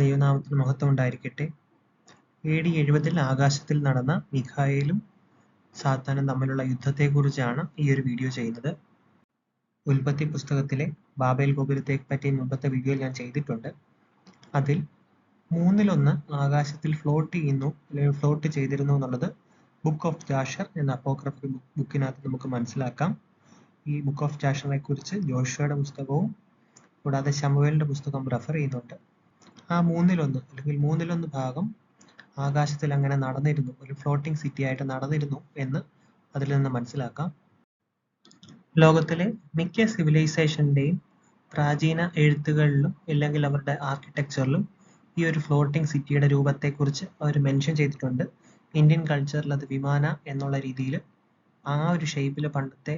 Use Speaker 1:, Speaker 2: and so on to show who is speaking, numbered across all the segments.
Speaker 1: ദൈവനാമത്തിന് മഹത്വം ഉണ്ടായിരിക്കട്ടെ എ ഡി എഴുപതിൽ ആകാശത്തിൽ നടന്ന മിഖായേലും സാത്താനും തമ്മിലുള്ള യുദ്ധത്തെക്കുറിച്ചാണ് ഈ ഒരു വീഡിയോ ചെയ്യുന്നത്. ഉൽപ്പത്തി പുസ്തകത്തിലെ ബാബേൽ ഗോപുരത്തെ പറ്റി മുമ്പത്തെ വീഡിയോ ഞാൻ ചെയ്തിട്ടുണ്ട്. അതിൽ മൂന്നിലൊന്ന് ആകാശത്തിൽ ഫ്ലോട്ട് ചെയ്യുന്നു അല്ലെങ്കിൽ ഫ്ലോട്ട് ചെയ്തിരുന്നു എന്നുള്ളത് ബുക്ക് ഓഫ് ജാഷർ എന്ന അപ്പോക്രഫി ബുക്കിനകത്ത് നമുക്ക് മനസ്സിലാക്കാം. ഈ ബുക്ക് ഓഫ് ജാഷറിനെ കുറിച്ച് ജോഷയുടെ പുസ്തകവും കൂടാതെ ശമുവേലിന്റെ പുസ്തകം റെഫർ ചെയ്യുന്നുണ്ട്. ആ മൂന്നിലൊന്ന് അല്ലെങ്കിൽ മൂന്നിലൊന്ന് ഭാഗം ആകാശത്തിൽ അങ്ങനെ നടന്നിരുന്നു. ഒരു ഫ്ലോട്ടിംഗ് സിറ്റി ആയിട്ട് നടന്നിരുന്നു എന്ന് അതിൽ നിന്ന് മനസ്സിലാക്കാം. ലോകത്തിലെ മിക്ക സിവിലൈസേഷന്റെയും പ്രാചീന എഴുത്തുകളിലും ഇല്ലെങ്കിൽ അവരുടെ ആർക്കിടെക്ചറിലും ഈ ഒരു ഫ്ലോട്ടിംഗ് സിറ്റിയുടെ രൂപത്തെക്കുറിച്ച് അവർ മെൻഷൻ ചെയ്തിട്ടുണ്ട്. ഇന്ത്യൻ കൾച്ചറിൽ അത് വിമാന എന്നുള്ള രീതിയിൽ ആ ഒരു ഷേപ്പിൽ പണ്ടത്തെ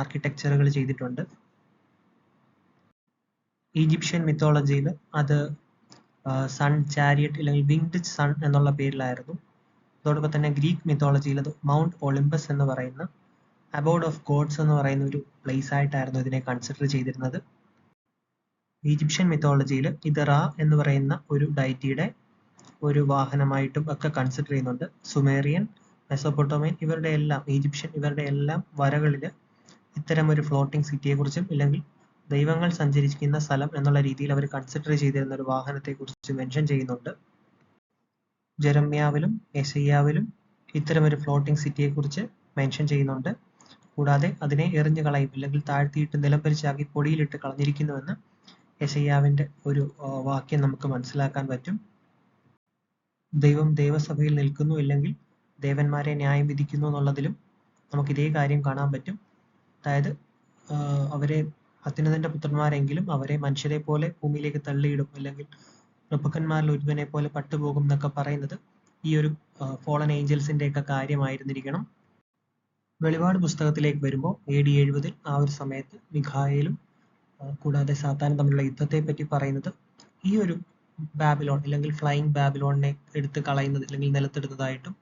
Speaker 1: ആർക്കിടെക്ചറുകൾ ചെയ്തിട്ടുണ്ട്. ഈജിപ്ഷ്യൻ മിത്തോളജിയിൽ അത് സൺ ചാരിയറ്റ് അല്ലെങ്കിൽ വിങ്ഡ് സൺ എന്നുള്ള പേരിലായിരുന്നു. അതോടൊപ്പം തന്നെ ഗ്രീക്ക് മിത്തോളജിയിൽ അത് മൗണ്ട് ഒളിമ്പസ് എന്ന് പറയുന്ന അബോർഡ് ഓഫ് ഗോഡ്സ് എന്ന് പറയുന്ന ഒരു പ്ലേസ് ആയിട്ടായിരുന്നു ഇതിനെ കൺസിഡർ ചെയ്തിരുന്നത്. ഈജിപ്ഷ്യൻ മിത്തോളജിയിൽ ഇത് റാ എന്ന് പറയുന്ന ഒരു ഡൈറ്റിയുടെ ഒരു വാഹനമായിട്ടും ഒക്കെ കൺസിഡർ ചെയ്യുന്നുണ്ട്. സുമേറിയൻ മെസോപ്പൊട്ടോമിയൻ ഇവരുടെ എല്ലാം ഈജിപ്ഷ്യൻ ഇവരുടെ എല്ലാം വരകളിൽ ഇത്തരം ഒരു ഫ്ലോട്ടിംഗ് സിറ്റിയെ കുറിച്ചും ഇല്ലെങ്കിൽ ദൈവങ്ങൾ സഞ്ചരിക്കുന്ന സ്ഥലം എന്നുള്ള രീതിയിൽ അവർ കൺസിഡർ ചെയ്തിരുന്ന ഒരു വാഹനത്തെ കുറിച്ച് മെൻഷൻ ചെയ്യുന്നുണ്ട്. ജെറമ്യാവിലും എസയ്യാവിലും ഇത്തരം ഒരു ഫ്ലോട്ടിംഗ് സിറ്റിയെ കുറിച്ച് മെൻഷൻ ചെയ്യുന്നുണ്ട്. കൂടാതെ അതിനെ എറിഞ്ഞു കളയും അല്ലെങ്കിൽ താഴ്ത്തിയിട്ട് നിലംപരിച്ചാക്കി പൊടിയിലിട്ട് കളഞ്ഞിരിക്കുന്നുവെന്ന് യെശയ്യാവിന്റെ ഒരു വാക്യം നമുക്ക് മനസ്സിലാക്കാൻ പറ്റും. ദൈവം ദേവസഭയിൽ നിൽക്കുന്നു ഇല്ലെങ്കിൽ ദേവന്മാരെ ന്യായം വിധിക്കുന്നു എന്നുള്ളതിലും നമുക്ക് ഇതേ കാര്യം കാണാൻ പറ്റും. അതായത് അവരെ അത്യുന്നതന്റെ പുത്രന്മാരെങ്കിലും അവരെ മനുഷ്യരെ പോലെ ഭൂമിയിലേക്ക് തള്ളിയിടും. അല്ലെങ്കിൽ പ്രഭുക്കന്മാരിൽ ഒരുവനെ പോലെ പട്ടുപോകും എന്നൊക്കെ പറയുന്നത് ഈ ഒരു ഫോളൻ ഏഞ്ചൽസിന്റെ ഒക്കെ കാര്യമായിരുന്നിരിക്കണം. വെളിപാട് പുസ്തകത്തിലേക്ക് വരുമ്പോൾ എ ഡി എഴുപതിൽ ആ ഒരു സമയത്ത് മിഖായലും കൂടാതെ സാത്താനും തമ്മിലുള്ള യുദ്ധത്തെ പറ്റി പറയുന്നത് ഈ ഒരു ബാബിലോൺ അല്ലെങ്കിൽ ഫ്ലൈയിങ് ബാബിലോണിനെ എടുത്ത് കളയുന്നത് അല്ലെങ്കിൽ നിലത്തെടുത്തതായിട്ടും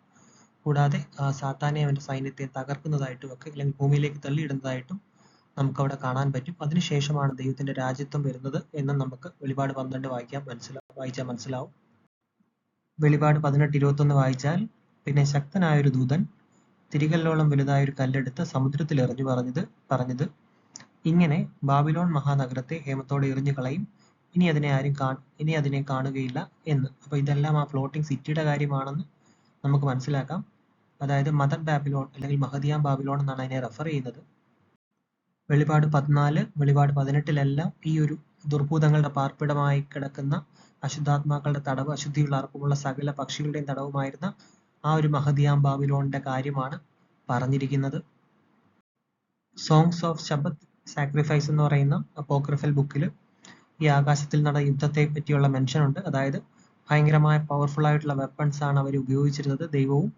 Speaker 1: കൂടാതെ സാത്താനെ അവന്റെ സൈന്യത്തെ തകർക്കുന്നതായിട്ടും ഒക്കെ അല്ലെങ്കിൽ ഭൂമിയിലേക്ക് തള്ളിയിടുന്നതായിട്ടും നമുക്ക് അവിടെ കാണാൻ പറ്റും. അതിനുശേഷമാണ് ദൈവത്തിന്റെ രാജ്യത്വം വരുന്നത് എന്ന് നമുക്ക് വെളിപാട് പന്ത്രണ്ട് വായിക്കാൻ മനസ്സിലാവും വായിച്ചാൽ മനസ്സിലാവും. വെളിപാട് പതിനെട്ട് ഇരുപത്തൊന്ന് വായിച്ചാൽ പിന്നെ ശക്തനായ ഒരു ദൂതൻ തിരികല്ലോളം വലുതായ ഒരു കല്ലെടുത്ത് സമുദ്രത്തിൽ എറിഞ്ഞു പറഞ്ഞത് പറഞ്ഞത് ഇങ്ങനെ ബാബിലോൺ മഹാനഗരത്തെ ഹേമത്തോടെ എറിഞ്ഞു കളയും. ഇനി അതിനെ ആരും കാ ഇനി അതിനെ കാണുകയില്ല എന്ന്. അപ്പൊ ഇതെല്ലാം ആ ഫ്ലോട്ടിംഗ് സിറ്റിയുടെ കാര്യമാണെന്ന് നമുക്ക് മനസ്സിലാക്കാം. അതായത് മദർ ബാബിലോൺ അല്ലെങ്കിൽ മഹദിയാം ബാബിലോൺ എന്നാണ് അതിനെ റെഫർ ചെയ്യുന്നത്. വെളിപാട് പതിനാല് വെളിപാട് പതിനെട്ടിലെല്ലാം ഈ ഒരു ദുർഭൂതങ്ങളുടെ പാർപ്പിടമായി കിടക്കുന്ന അശുദ്ധാത്മാക്കളുടെ തടവ് അശുദ്ധിയുള്ള അർപ്പമുള്ള സകല പക്ഷികളുടെയും തടവുമായിരുന്ന ആ ഒരു മഹദിയാം ബാബിലോണിന്റെ കാര്യമാണ് പറഞ്ഞിരിക്കുന്നത്. സോങ്സ് ഓഫ് ശബത് സാക്രിഫൈസ് എന്ന് പറയുന്ന അപ്പോക്രിഫൽ ബുക്കിൽ ഈ ആകാശത്തിൽ നടന്ന യുദ്ധത്തെ പറ്റിയുള്ള മെൻഷൻ ഉണ്ട്. അതായത് ഭയങ്കരമായ പവർഫുൾ ആയിട്ടുള്ള വെപ്പൺസ് ആണ് അവർ ഉപയോഗിച്ചിരുന്നത്. ദൈവവും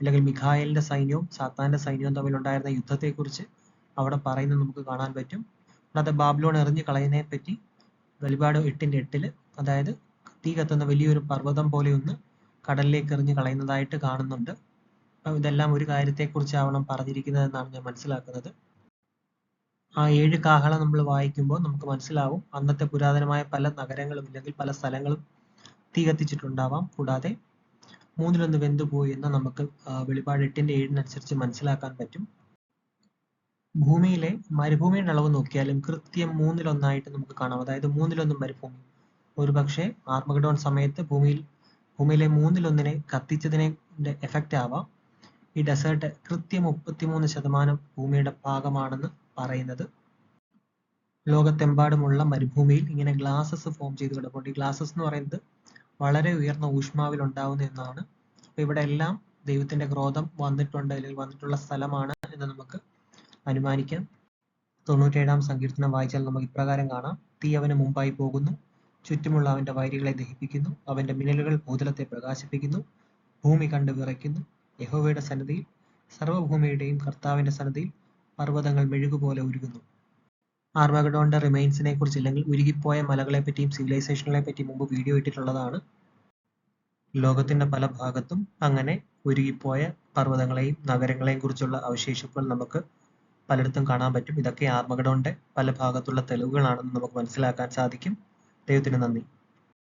Speaker 1: അല്ലെങ്കിൽ മിഖായലിന്റെ സൈന്യവും സാത്താന്റെ സൈന്യവും തമ്മിലുണ്ടായിരുന്ന യുദ്ധത്തെക്കുറിച്ച് അവിടെ പറയുന്നത് നമുക്ക് കാണാൻ പറ്റും. കൂടാതെ ബാബ്ലോൺ എറിഞ്ഞു കളയുന്നതിനെ പറ്റി വെളിപാട് എട്ടിന്റെ എട്ടിൽ അതായത് തീ കത്തുന്ന വലിയൊരു പർവതം പോലെ ഒന്ന് കടലിലേക്ക് എറിഞ്ഞു കളയുന്നതായിട്ട് കാണുന്നുണ്ട്. അപ്പം ഇതെല്ലാം ഒരു കാര്യത്തെക്കുറിച്ചാവണം പറഞ്ഞിരിക്കുന്നതെന്നാണ് ഞാൻ മനസ്സിലാക്കുന്നത്. ആ ഏഴ് കാഹളം നമ്മൾ വായിക്കുമ്പോൾ നമുക്ക് മനസ്സിലാവും അന്നത്തെ പുരാതനമായ പല നഗരങ്ങളും അല്ലെങ്കിൽ പല സ്ഥലങ്ങളും തീ കത്തിച്ചിട്ടുണ്ടാവാം. കൂടാതെ മൂന്നിലൊന്ന് വെന്തുപോയി എന്ന് നമുക്ക് വെളിപാട് എട്ടിന്റെ ഏഴിനനുസരിച്ച് മനസ്സിലാക്കാൻ പറ്റും. ഭൂമിയിലെ മരുഭൂമിയുടെ അളവ് നോക്കിയാലും കൃത്യം മൂന്നിലൊന്നായിട്ട് നമുക്ക് കാണാം. അതായത് മൂന്നിലൊന്ന് മരുഭൂമി. ഒരു പക്ഷേ ആർമഗഡോൺ സമയത്ത് ഭൂമിയിൽ ഭൂമിയിലെ മൂന്നിലൊന്നിനെ കത്തിച്ചതിനെ എഫക്റ്റ് ആവാം. ഈ ഡെസേർട്ട് കൃത്യം മുപ്പത്തിമൂന്ന് ശതമാനം ഭൂമിയുടെ ഭാഗമാണെന്ന് പറയുന്നത്. ലോകത്തെമ്പാടുമുള്ള മരുഭൂമിയിൽ ഇങ്ങനെ ഗ്ലാസസ് ഫോം ചെയ്ത് കിടപ്പുണ്ട്. ഈ ഗ്ലാസസ് എന്ന് പറയുന്നത് വളരെ ഉയർന്ന ഊഷ്മാവിൽ ഉണ്ടാവുന്ന എന്നാണ് അപ്പൊ ഇവിടെ എല്ലാം ദൈവത്തിന്റെ ക്രോധം വന്നിട്ടുണ്ട് അല്ലെങ്കിൽ വന്നിട്ടുള്ള സ്ഥലമാണ് എന്ന് നമുക്ക് അനുമാനിക്കാം. തൊണ്ണൂറ്റേഴാം സങ്കീർത്തനം വായിച്ചാൽ നമുക്ക് ഇപ്രകാരം കാണാം. തീ അവന് മുമ്പായി പോകുന്നു. ചുറ്റുമുള്ള അവന്റെ വൈരികളെ ദഹിപ്പിക്കുന്നു. അവന്റെ മിന്നലുകൾ ഭൂതലത്തെ പ്രകാശിപ്പിക്കുന്നു. ഭൂമി കണ്ട് വിറയ്ക്കുന്നു. യഹോവയുടെ സന്നദ്ധിയിൽ സർവഭൂമിയുടെയും കർത്താവിന്റെ സന്നദ്ധിയിൽ പർവതങ്ങൾ മെഴുകുപോലെ ഉരുകുന്നു. ആർമഗഡോണിന്റെ റിമൈൻസിനെ കുറിച്ച് അല്ലെങ്കിൽ ഉരുകിപ്പോയ മലകളെ പറ്റിയും സിവിലൈസേഷനുകളെ പറ്റിയും മുമ്പ് വീഡിയോ ഇട്ടിട്ടുള്ളതാണ്. ലോകത്തിന്റെ പല ഭാഗത്തും അങ്ങനെ ഉരുകിപ്പോയ പർവതങ്ങളെയും നഗരങ്ങളെയും കുറിച്ചുള്ള അവശേഷിപ്പുകൾ നമുക്ക് പലയിടത്തും കാണാൻ പറ്റും. ഇതൊക്കെ ആർമഗഡോണിന്റെ പല ഭാഗത്തുള്ള തെളിവുകളാണെന്ന് നമുക്ക് മനസ്സിലാക്കാൻ സാധിക്കും. ദൈവത്തിന് നന്ദി.